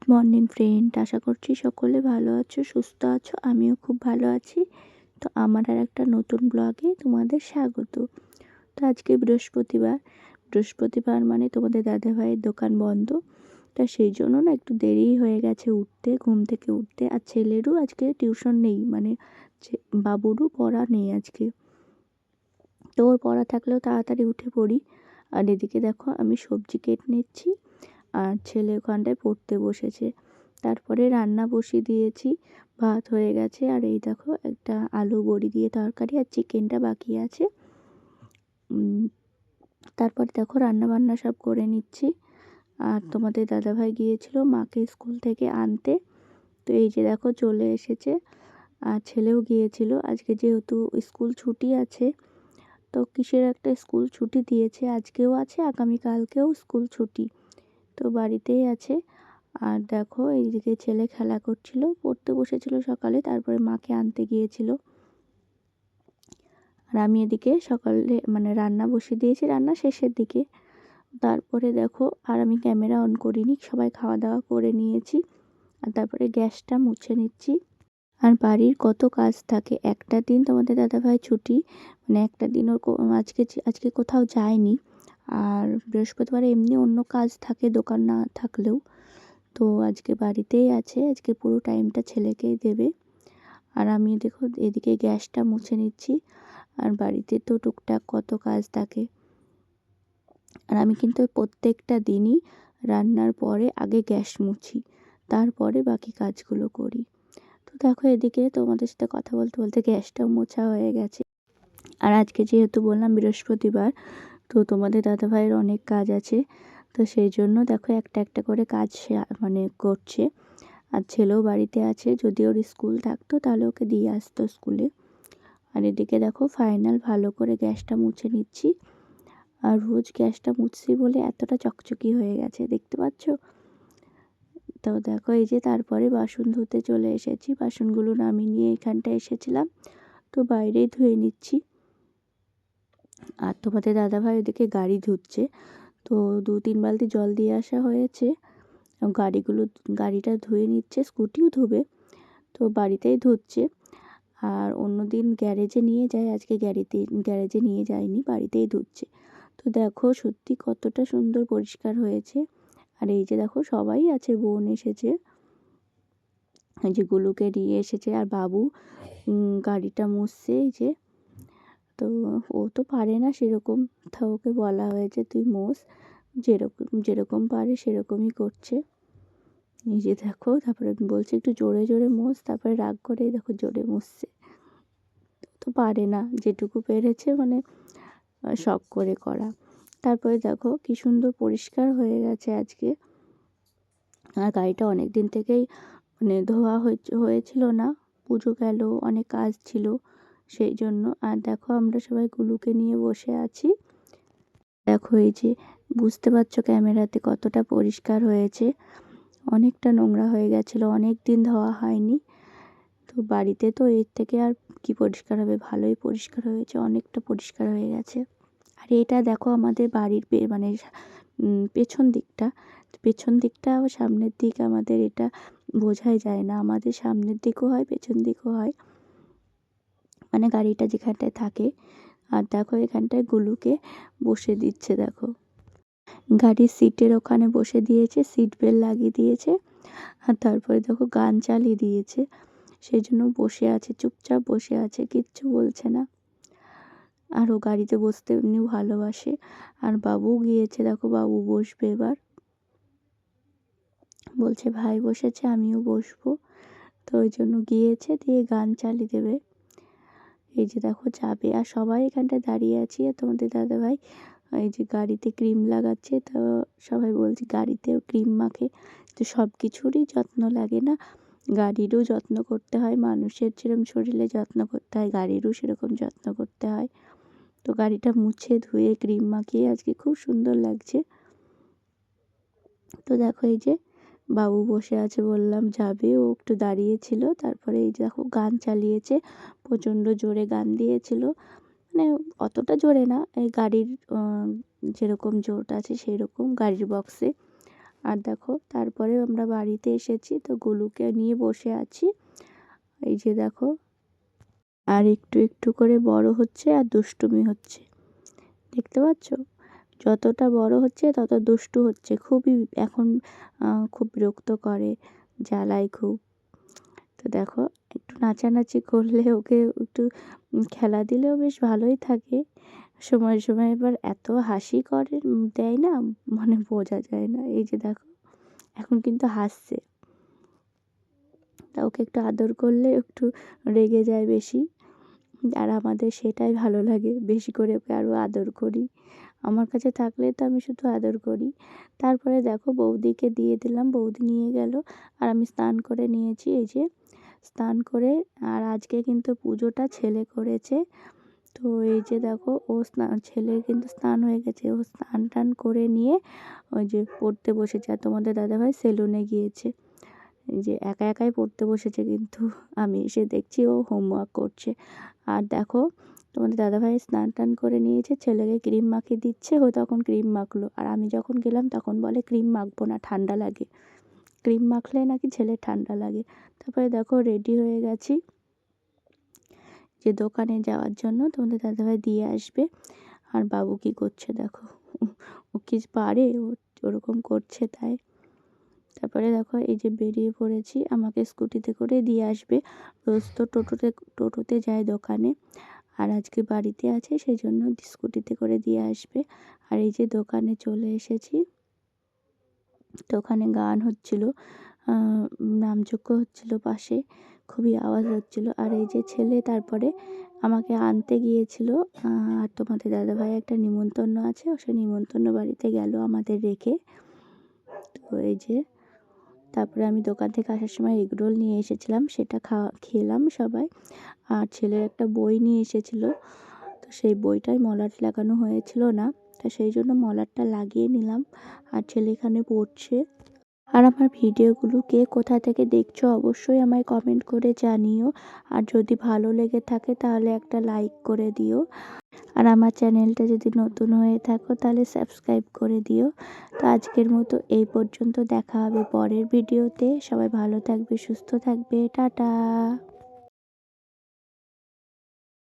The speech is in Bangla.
গুড মর্নিং ফ্রেন্ড আশা করছি সকলে ভালো আছো, সুস্থ আছো, আমিও খুব ভালো আছি। তো আমার আর একটা নতুন ব্লগে তোমাদের স্বাগত। তো আজকে বৃহস্পতিবার। বৃহস্পতিবার মানে তোমাদের দাদাভাইয়ের দোকান বন্ধ। তা সেই জন্য না একটু দেরি হয়ে গেছে উঠতে, ঘুম থেকে উঠতে। আর ছেলেরও আজকে টিউশন নেই মানে বাবুরও পড়া নেই আজকে। তো ওর পড়া থাকলেও তাড়াতাড়ি উঠে পড়ি। আর এদিকে দেখো আমি সবজি কেটে নিচ্ছি। আর ছেলে ওখানটায় পড়তে বসেছে। তারপরে রান্না বসিয়ে দিয়েছি, ভাত হয়ে গেছে। আর এই দেখো, একটা আলু বড়ি দিয়ে তরকারি আর চিকেনটা বাকি আছে। তারপর দেখো রান্না বান্না সব করে নিচ্ছি। আর তোমাদের দাদাভাই গিয়েছিল মাকে স্কুল থেকে আনতে। তো এই যে দেখো, চলে এসেছে। আর ছেলেও গিয়েছিল। আজকে যেহেতু স্কুল ছুটি আছে, তো কিসের একটা স্কুল ছুটি দিয়েছে? আজকেও আছে, আগামীকালকেও স্কুল ছুটি। তো বাড়িতেই আছে। আর দেখো, এইদিকে ছেলে খেলা করছিল, পড়তে বসেছিল সকালে, তারপরে মাকে আনতে গিয়েছিল। আর আমি এদিকে সকালে মানে রান্না বসিয়ে দিয়েছি, রান্না শেষের দিকে। তারপরে দেখো, আর আমি ক্যামেরা অন করিনি, সবাই খাওয়া দাওয়া করে নিয়েছি। আর তারপরে গ্যাসটা মুছে নিচ্ছি। আর বাড়ির কত কাজ থাকে, একটা দিন তোমাদের দাদাভাই ছুটি মানে একটা দিন ওর আজকে আজকে কোথাও যায়নি। আর বৃহস্পতিবার এমনি অন্য কাজ থাকে, দোকান না থাকলেও। তো আজকে বাড়িতেই আছে, আজকে পুরো টাইমটা ছেলেকেই দেবে। আর আমি দেখো এদিকে গ্যাসটা মুছে নিচ্ছি, আর বাড়িতে তো টুকটাক কত কাজ থাকে। আর আমি কিন্তু প্রত্যেকটা দিনই রান্নার পরে আগে গ্যাস মুছি, তারপরে বাকি কাজগুলো করি। তো দেখো এদিকে তোমাদের সাথে কথা বলতে বলতে গ্যাসটাও মোছা হয়ে গেছে। আর আজকে যেহেতু বললাম বৃহস্পতিবার তো তোমাদের দাদাভাইয়ের অনেক কাজ আছে। তো সেই জন্য দেখো একটা একটা করে কাজ মানে করছে। আর ছেলেও বাড়িতে আছে, যদি ওর স্কুল থাকতো তাহলে ওকে দিয়ে আসতো স্কুলে। আর এদিকে দেখো ফাইনাল ভালো করে গ্যাসটা মুছে নিচ্ছি। আর রোজ গ্যাসটা মুছছি বলে এতটা চকচকি হয়ে গেছে, দেখতে পাচ্ছ? তো দেখো এই যে তারপরে বাসন ধুতে চলে এসেছি। বাসনগুলো নামিয়ে নিয়ে এখানটা এসেছিলাম। তো বাইরেই ধুয়ে নিচ্ছি। আর তোমাদের দাদাভাই ওদিকে গাড়ি ধুচ্ছে। তো দু তিন বালতি জল দিয়ে আসা হয়েছে। গাড়িগুলো, গাড়িটা ধুয়ে নিচ্ছে, স্কুটিও ধুবে। তো বাড়িতেই ধুচ্ছে। আর অন্য দিন গ্যারেজে নিয়ে যায়, আজকে গ্যারেতে, গ্যারেজে নিয়ে যায়নি, বাড়িতেই ধুচ্ছে। তো দেখো সত্যি কতটা সুন্দর পরিষ্কার হয়েছে। আর এই যে দেখো সবাই আছে, বোন এসেছে। যে গুলুকে নিয়ে এসেছে আর বাবু। গাড়িটা মুছছে, এই যে। তো ও তো পারে না সেরকম তা ওকে বলা হয়েছে, তুই মোস, যেরকম যেরকম পারে সেরকমই করছে। নিজে দেখো, তারপরে বলছে, একটু জোরে জোরে মোস, তারপরে রাগ করে দেখো জোরে মুছছে তো পারে না, যেটুকু পেরেছে মানে শখ করে করা। তারপরে দেখো, কি সুন্দর পরিষ্কার হয়ে গেছে আজকে। আর গাড়িটা অনেক দিন থেকেই মানে ধোয়া হয়েছিল না, পুজো গেল, অনেক কাজ ছিল। সেই জন্য। আর দেখো আমরা সবাই গুলুকে নিয়ে বসে আছি। দেখো এই যে, বুঝতে পারছ ক্যামেরাতে কতটা পরিষ্কার হয়েছে। অনেকটা নোংরা হয়ে গেছিল, অনেক দিন ধোয়া হয়নি। তো বাড়িতে তো এর থেকে আর কি পরিষ্কার হবে? ভালোই পরিষ্কার হয়েছে, অনেকটা পরিষ্কার হয়ে গেছে। আর এটা দেখো আমাদের বাড়ির মানে পেছন দিকটা। পেছন দিকটা সামনের দিক আমাদের এটা বোঝাই যায় না। আমাদের সামনের দিকও হয়, পেছন দিকও হয়। মানে গাড়িটা যেখানটায় থাকে, আর দেখো এখানটায় গুলুকে বসে দিচ্ছে, দেখো। গাড়ির সিটের ওখানে বসে দিয়েছে, সিট বেল্ট লাগিয়ে দিয়েছে, আর তারপরে দেখো গান চালিয়ে দিয়েছে। সেই জন্য বসে আছে, চুপচাপ বসে আছে, কিচ্ছু বলছে না। আর ও গাড়িতে বসতে এমনি ভালোবাসে। আর বাবু গিয়েছে, দেখো বাবু বসবে এবার। বলছে, ভাই বসেছে, আমিও বসবো। তো ওই জন্য গিয়েছে, দিয়ে গান চালিয়ে দেবে। এই যে দেখো যাবে আর সবাই এখানটায় দাঁড়িয়ে আছি আর তোমাদের দাদাভাই, এই যে গাড়িতে ক্রিম লাগাচ্ছে, তো সবাই বলছে গাড়িতেও ক্রিম মাখে। তো সব কিছুরই যত্ন লাগে না। গাড়িরও যত্ন করতে হয়, মানুষের যেরকম শরীরে যত্ন করতে হয়, গাড়িরও সেরকম যত্ন করতে হয়। তো গাড়িটা মুছে ধুয়ে ক্রিম মাখিয়ে আজকে খুব সুন্দর লাগছে। তো দেখো এই যে বাবু বসে আছে বললাম, যাবে? ও একটু দাঁড়িয়েছিল তারপরে এই দেখো গান চালিয়েছে, প্রচণ্ড জোরে গান দিয়েছিল। মানে অতটা জোরে না, এই গাড়ির যেরকম জোরটা আছে সেই রকম গাড়ির বক্সে। আর দেখো তারপরে আমরা বাড়িতে এসেছি, তো গুলুকে নিয়ে বসে আছি। এই যে দেখো, আর একটু একটু করে বড় হচ্ছে আর দুষ্টুমি হচ্ছে। দেখতে পাচ্ছ? যতটা বড় হচ্ছে, তত দুষ্টু হচ্ছে। খুবই এখন খুব বিরক্ত করে জ্বালায় খুব। তো দেখো, একটু নাচানাচি করলে ওকে একটু খেলা দিলেও বেশ ভালোই থাকে। সময় সময় এবার এত হাসি করে, দেয় না মানে বোঝা যায় না। এই যে দেখো, এখন কিন্তু হাসছে। তা ওকে একটু আদর করলে একটু রেগে যায় বেশি। আর আমাদের সেটাই ভালো লাগে, বেশি করে ওকে আরও আদর করি। আমার কাছে থাকলে তো আমি শুধু আদর করি। তারপরে দেখো বৌদিকে দিয়ে দিলাম, বৌদি নিয়ে গেল আর আমি স্নান করে নিয়েছি। এই যে স্নান করে আর আজকে কিন্তু পুজোটা ছেলে করেছে। তো এই যে দেখো ও স্নান ছেলে কিন্তু স্নান হয়ে গেছে। ও স্নান টান করে নিয়ে ওই যে পড়তে বসেছে। আর তোমাদের দাদাভাই সেলুনে গিয়েছে। যে একা একাই পড়তে বসেছে কিন্তু আমি এসে দেখছি ও হোমওয়ার্ক করছে। আর দেখো, তোমাদের দাদাভাই স্নান টান করে নিয়েছে, ছেলেকে ক্রিম মাখিয়ে দিচ্ছে, ও তখন ক্রিম মাখলো। আর আমি যখন গেলাম তখন বলে ক্রিম মাখবো না, ঠান্ডা লাগে। ক্রিম মাখলে নাকি ছেলে ঠান্ডা লাগে। তারপরে দেখো রেডি হয়ে গেছি যে দোকানে যাওয়ার জন্য তোমাদের দাদাভাই দিয়ে আসবে। আর বাবু কি করছে দেখো? ও কি পারে? ও ওরকম করছে তাই। তারপরে দেখো এই যে বেরিয়ে পড়েছি, আমাকে স্কুটিতে করে দিয়ে আসবে। রোজ তো টোটোতে টোটোতে যায় দোকানে আর আজকে বাড়িতে আছে সেই জন্য স্কুটিতে করে দিয়ে আসবে। আর এই যে দোকানে চলে এসেছি। তো ওখানে গান হচ্ছিল নামযজ্ঞ হচ্ছিল পাশে, খুবই আওয়াজ হচ্ছিল। আর এই যে ছেলে তারপরে আমাকে আনতে গিয়েছিল আর তোমাদের দাদাভাই একটা নিমন্ত্রণ আছে, সে নিমন্ত্রণ বাড়িতে গেল আমাদের রেখে। তো এই যে তারপরে আমি দোকান থেকে আসার সময় এগরোল নিয়ে এসেছিলাম, সেটা খাওয়া, খেলাম সবাই। আর ছেলের একটা বই নিয়ে এসেছিল, তো সেই বইটাই মলাট লাগানো হয়েছিল না, তা সেই জন্য মলাটটা লাগিয়ে নিলাম। আর ছেলে এখানে পড়ছে। আর আমার ভিডিওগুলো কে কোথা থেকে দেখছ অবশ্যই আমায় কমেন্ট করে জানিও। আর যদি ভালো লেগে থাকে তাহলে একটা লাইক করে দিও। আর আমার চ্যানেলটা যদি নতুন হয়ে থাকো তাহলে সাবস্ক্রাইব করে দিও। তো আজকের মতো এই পর্যন্ত দেখা হবে পরের ভিডিওতে। সবাই ভালো থাকবে, সুস্থ থাকবে। টাটা।